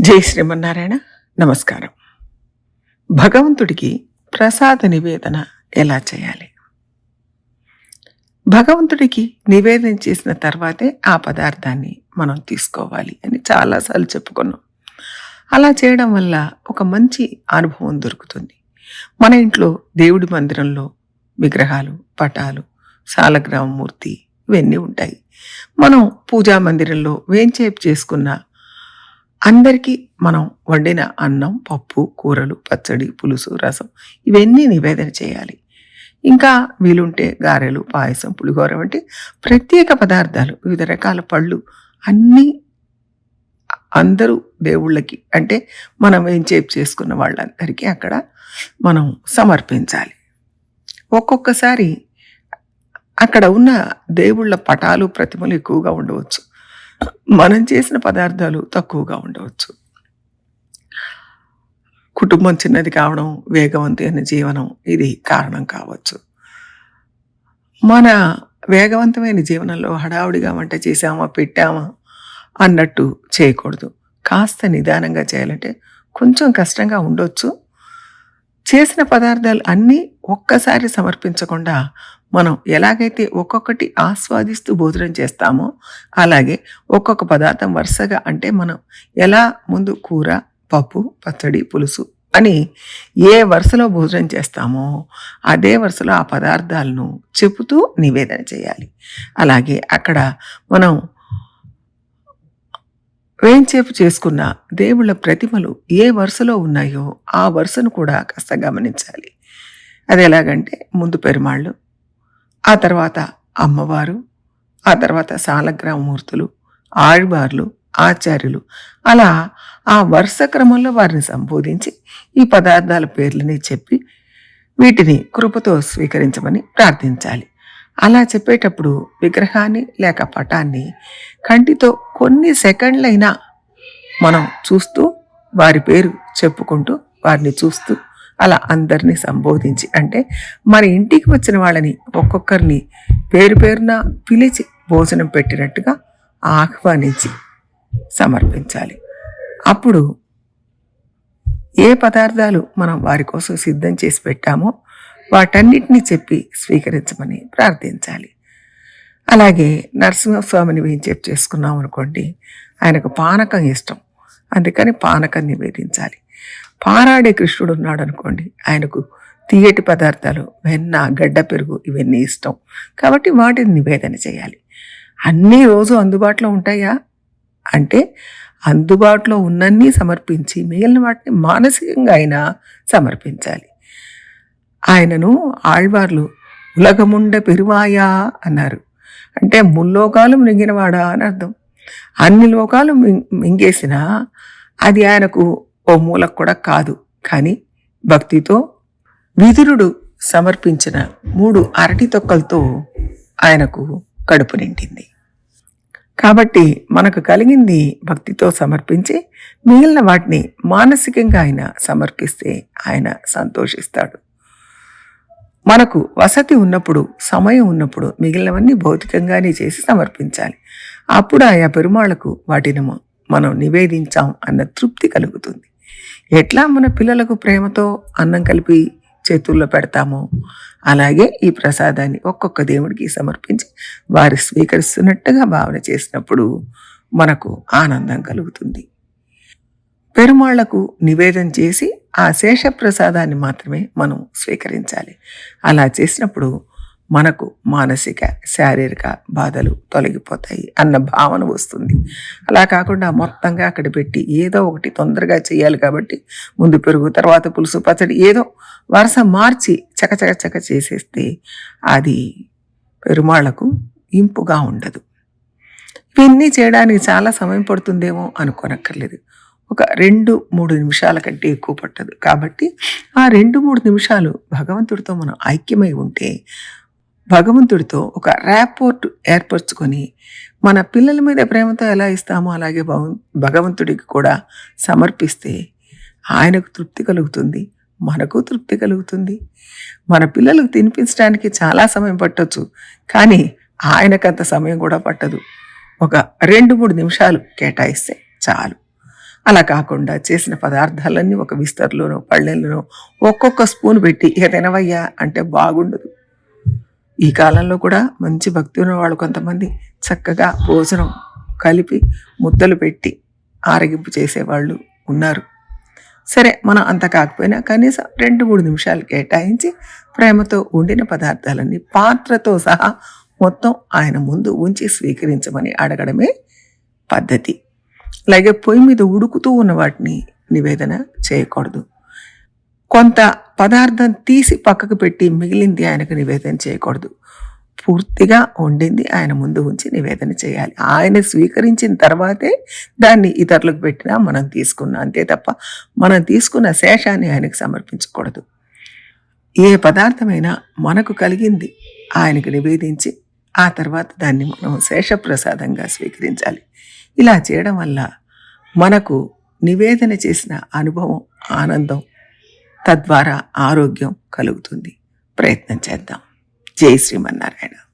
జై శ్రీమన్నారాయణ. నమస్కారం. భగవంతుడికి ప్రసాద నివేదన ఎలా చేయాలి? భగవంతుడికి నివేదన చేసిన తర్వాతే ఆ పదార్థాన్ని మనం తీసుకోవాలి అని చాలాసార్లు చెప్పుకున్నాం. అలా చేయడం వల్ల ఒక మంచి అనుభవం దొరుకుతుంది. మన ఇంట్లో దేవుడి మందిరంలో విగ్రహాలు పటాలు సాలగ్రామమూర్తి ఇవన్నీ ఉంటాయి. మనం పూజా మందిరంలో వేంచేపు చేసుకున్న అందరికీ మనం వండిన అన్నం పప్పు కూరలు పచ్చడి పులుసు రసం ఇవన్నీ నివేదన చేయాలి. ఇంకా వీలుంటే గారెలు పాయసం పులిహోర వంటి ప్రత్యేక పదార్థాలు వివిధ రకాల పళ్ళు అన్నీ అందరూ దేవుళ్ళకి అంటే మనం ఏం చేపు చేసుకున్న వాళ్ళందరికీ అక్కడ మనం సమర్పించాలి. ఒక్కొక్కసారి అక్కడ ఉన్న దేవుళ్ళ పటాలు ప్రతిమలు ఎక్కువగా ఉండవచ్చు. మనం చేసిన పదార్థాలు తక్కువగా ఉండవచ్చు. కుటుంబం చిన్నది కావడం వేగవంతమైన జీవనం ఇది కారణం కావచ్చు. మన వేగవంతమైన జీవనంలో హడావుడిగా వంట చేసామా పెట్టామా అన్నట్టు చేయకూడదు. కాస్త నిదానంగా చేయాలంటే కొంచెం కష్టంగా ఉండొచ్చు. చేసిన పదార్థాలు అన్నీ ఒక్కసారి సమర్పించకుండా మనం ఎలాగైతే ఒక్కొక్కటి ఆస్వాదిస్తూ భోజనం చేస్తామో అలాగే ఒక్కొక్క పదార్థం వరుసగా అంటే మనం ఎలా ముందు కూర పప్పు పచ్చడి పులుసు అని ఏ వరుసలో భోజనం చేస్తామో అదే వరుసలో ఆ పదార్థాలను చెబుతూ నివేదన చేయాలి. అలాగే అక్కడ మనం వేంచేపు చేసుకున్న దేవుళ్ళ ప్రతిమలు ఏ వరుసలో ఉన్నాయో ఆ వరుసను కూడా కాస్త గమనించాలి. అది ఎలాగంటే ముందు పెరుమాళ్ళు ఆ తర్వాత అమ్మవారు ఆ తర్వాత సాలగ్రామమూర్తులు ఆళ్వార్లు ఆచార్యులు. అలా ఆ వరుస క్రమంలో వారిని సంబోధించి ఈ పదార్థాల పేర్లని చెప్పి వీటిని కృపతో స్వీకరించమని ప్రార్థించాలి. అలా చెప్పేటప్పుడు విగ్రహాన్ని లేక పటాన్ని కంటితో కొన్ని సెకండ్లైనా మనం చూస్తూ వారి పేరు చెప్పుకుంటూ వారిని చూస్తూ అలా అందరినీ సంబోధించి అంటే మన ఇంటికి వచ్చిన వాళ్ళని ఒక్కొక్కరిని పేరు పేరున పిలిచి భోజనం పెట్టినట్టుగా ఆహ్వానించి సమర్పించాలి. అప్పుడు ఏ పదార్థాలు మనం వారి కోసం సిద్ధం చేసి పెట్టామో వాటన్నిటినీ చెప్పి స్వీకరించమని ప్రార్థించాలి. అలాగే నరసింహస్వామిని ఏం చెప్పి చేసుకున్నాం అనుకోండి ఆయనకు పానకం ఇష్టం. అందుకని పానకం నివేదించాలి. పారాడే కృష్ణుడు ఉన్నాడు అనుకోండి. ఆయనకు తీయటి పదార్థాలు వెన్న గడ్డ పెరుగు ఇవన్నీ ఇష్టం. కాబట్టి వాటిని నివేదన చేయాలి. అన్నీ రోజు అందుబాటులో ఉంటాయా? అంటే అందుబాటులో ఉన్నన్ని సమర్పించి మిగిలిన వాటిని మానసికంగా అయినా సమర్పించాలి. ఆయనను ఆళ్వార్లు ఉలగముండ పెరువాయా అన్నారు. అంటే ముల్లోకాలు మింగినవాడా అని అర్థం. అన్ని లోకాలు మింగేసినా అది ఆయనకు ఓ మూలకు కూడా కాదు. కానీ భక్తితో విదురుడు సమర్పించిన మూడు అరటి తొక్కలతో ఆయనకు కడుపు నిండింది. కాబట్టి మనకు కలిగింది భక్తితో సమర్పించి మిగిలిన వాటిని మానసికంగా ఆయన సమర్పిస్తే ఆయన సంతోషిస్తాడు. మనకు వసతి ఉన్నప్పుడు సమయం ఉన్నప్పుడు మిగిలినవన్నీ భౌతికంగానే చేసి సమర్పించాలి. అప్పుడు ఆయా పెరుమాళ్ళకు వాటిని మనం నివేదించాం అన్న తృప్తి కలుగుతుంది. ఎట్లా మన పిల్లలకు ప్రేమతో అన్నం కలిపి చేతుల్లో పెడతామో అలాగే ఈ ప్రసాదాన్ని ఒక్కొక్క దేవుడికి సమర్పించి వారు స్వీకరిస్తున్నట్టుగా భావన చేసినప్పుడు మనకు ఆనందం కలుగుతుంది. పెరుమాళ్ళకు నివేదన చేసి ఆ శేష ప్రసాదాన్ని మాత్రమే మనం స్వీకరించాలి. అలా చేసినప్పుడు మనకు మానసిక శారీరక బాధలు తొలగిపోతాయి అన్న భావన వస్తుంది. అలా కాకుండా మొత్తంగా అక్కడ పెట్టి ఏదో ఒకటి తొందరగా చేయాలి కాబట్టి ముందు పెరుగు తర్వాత పులుసు పచ్చడి ఏదో వరుస మార్చి చకచక చక చేసేస్తే అది పెరుమాళ్ళకు ఇంపుగా ఉండదు. ఇవన్నీ చేయడానికి చాలా సమయం పడుతుందేమో అనుకోనక్కర్లేదు. ఒక రెండు మూడు నిమిషాల కంటే ఎక్కువ పట్టదు. కాబట్టి ఆ రెండు మూడు నిమిషాలు భగవంతుడితో మనం ఐక్యమై ఉంటే భగవంతుడితో ఒక ర్యాపోర్ట్ ఏర్పరచుకొని మన పిల్లల మీద ప్రేమతో ఎలా ఇస్తామో అలాగే భగవంతుడికి కూడా సమర్పిస్తే ఆయనకు తృప్తి కలుగుతుంది మనకు తృప్తి కలుగుతుంది. మన పిల్లలకు తినిపించడానికి చాలా సమయం పట్టవచ్చు కానీ ఆయనకంత సమయం కూడా పట్టదు. ఒక రెండు మూడు నిమిషాలు కేటాయిస్తే చాలు. అలా కాకుండా చేసిన పదార్థాలన్నీ ఒక విస్తర్లోనో పళ్ళెల్లోనో ఒక్కొక్క స్పూన్ పెట్టి ఇక తినవయ్యా అంటే బాగుండదు. ఈ కాలంలో కూడా మంచి భక్తి ఉన్న వాళ్ళు కొంతమంది చక్కగా భోజనం కలిపి ముద్దలు పెట్టి ఆరగింపు చేసేవాళ్ళు ఉన్నారు. సరే మనం అంత కాకపోయినా కనీసం రెండు మూడు నిమిషాలు కేటాయించి ప్రేమతో వండిన పదార్థాలన్నీ పాత్రతో సహా మొత్తం ఆయన ముందు ఉంచి స్వీకరించమని అడగడమే పద్ధతి. అలాగే పొయ్యి మీద ఉడుకుతూ ఉన్న వాటిని నివేదన చేయకూడదు. కొంత పదార్థం తీసి పక్కకు పెట్టి మిగిలింది ఆయనకు నివేదన చేయకూడదు. పూర్తిగా వండింది ఆయన ముందు ఉంచి నివేదన చేయాలి. ఆయన స్వీకరించిన తర్వాతే దాన్ని ఇతరులకు పెట్టినా మనం తీసుకున్నాం అంతే తప్ప మనం తీసుకున్న శేషాన్ని ఆయనకు సమర్పించకూడదు. ఏ పదార్థమైనా మనకు కలిగింది ఆయనకు నివేదించి ఆ తర్వాత దాన్ని మనం శేషప్రసాదంగా స్వీకరించాలి. ఇలా చేయడం వల్ల మనకు నివేదన చేసిన అనుభవం ఆనందం తద్వారా ఆరోగ్యం కలుగుతుంది. ప్రయత్నం చేద్దాం. జై శ్రీమన్నారాయణ.